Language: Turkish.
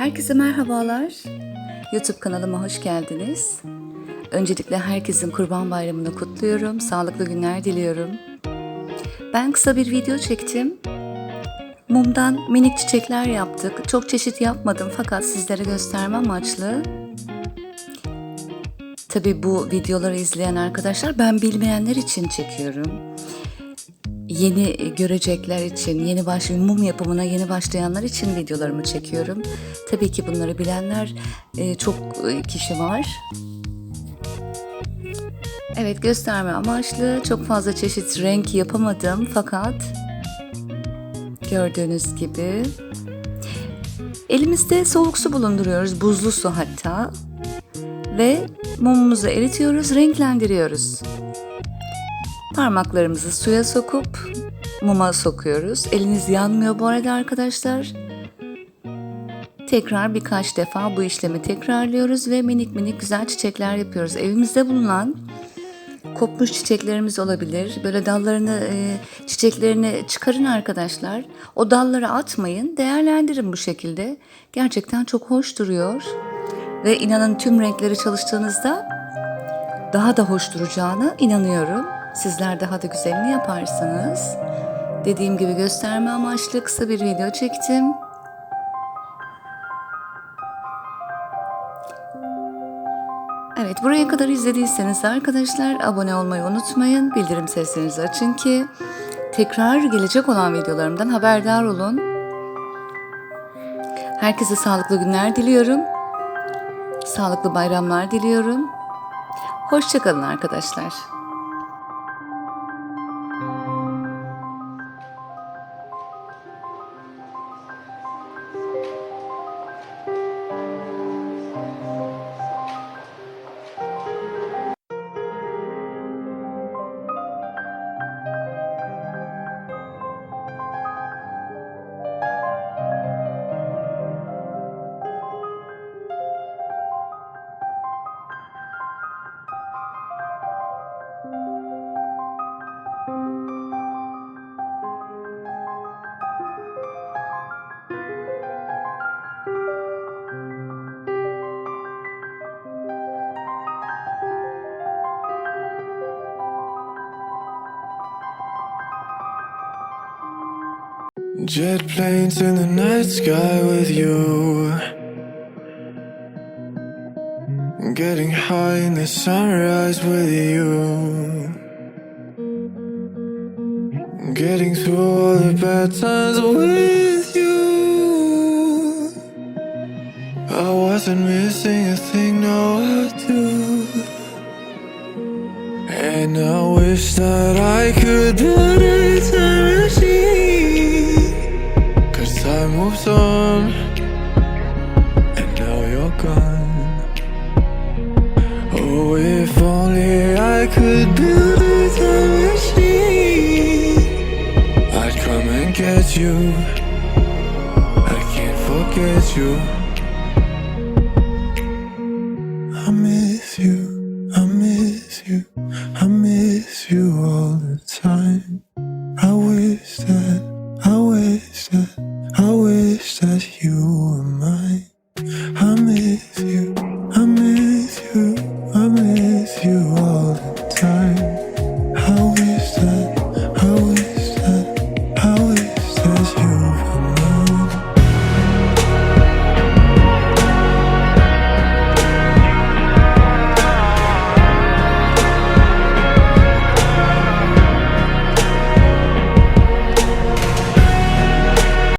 Herkese merhabalar. YouTube kanalıma hoş geldiniz. Öncelikle herkesin Kurban Bayramı'nı kutluyorum. Sağlıklı günler diliyorum. Ben kısa bir video çektim. Mumdan minik çiçekler yaptık. Çok çeşit yapmadım fakat sizlere gösterme amaçlı. Tabii bu videoları izleyen arkadaşlar ben bilmeyenler için çekiyorum yeni görecekler için, yeni baş mum yapımına yeni başlayanlar için videolarımı çekiyorum. Tabii ki bunları bilenler e, çok e, kişi var. Evet gösterme amaçlı çok fazla çeşit renk yapamadım fakat gördüğünüz gibi elimizde soğuk su bulunduruyoruz, buzlu su hatta ve mumumuzu eritiyoruz, renklendiriyoruz. Parmaklarımızı suya sokup muma sokuyoruz. Eliniz yanmıyor bu arada arkadaşlar. Tekrar birkaç defa bu işlemi tekrarlıyoruz ve minik minik güzel çiçekler yapıyoruz. Evimizde bulunan kopmuş çiçeklerimiz olabilir. Böyle dallarını, e, çiçeklerini çıkarın arkadaşlar. O dalları atmayın, değerlendirin bu şekilde. Gerçekten çok hoş duruyor. Ve inanın tüm renkleri çalıştığınızda daha da hoş duracağına inanıyorum. Sizler daha da güzelini yaparsınız. Dediğim gibi gösterme amaçlı kısa bir video çektim. Evet buraya kadar izlediyseniz arkadaşlar abone olmayı unutmayın. Bildirim seslerinizi açın ki tekrar gelecek olan videolarımdan haberdar olun. Herkese sağlıklı günler diliyorum. Sağlıklı bayramlar diliyorum. Hoşçakalın arkadaşlar. Jet planes in the night sky with you. Getting high in the sunrise with you. Getting through all the bad times with you. I wasn't missing a thing, no, I do. And I wish that I could build a moves on, and now you're gone. Oh, if only I could build a time machine, I'd come and get you. I can't forget you. I miss you, Lord.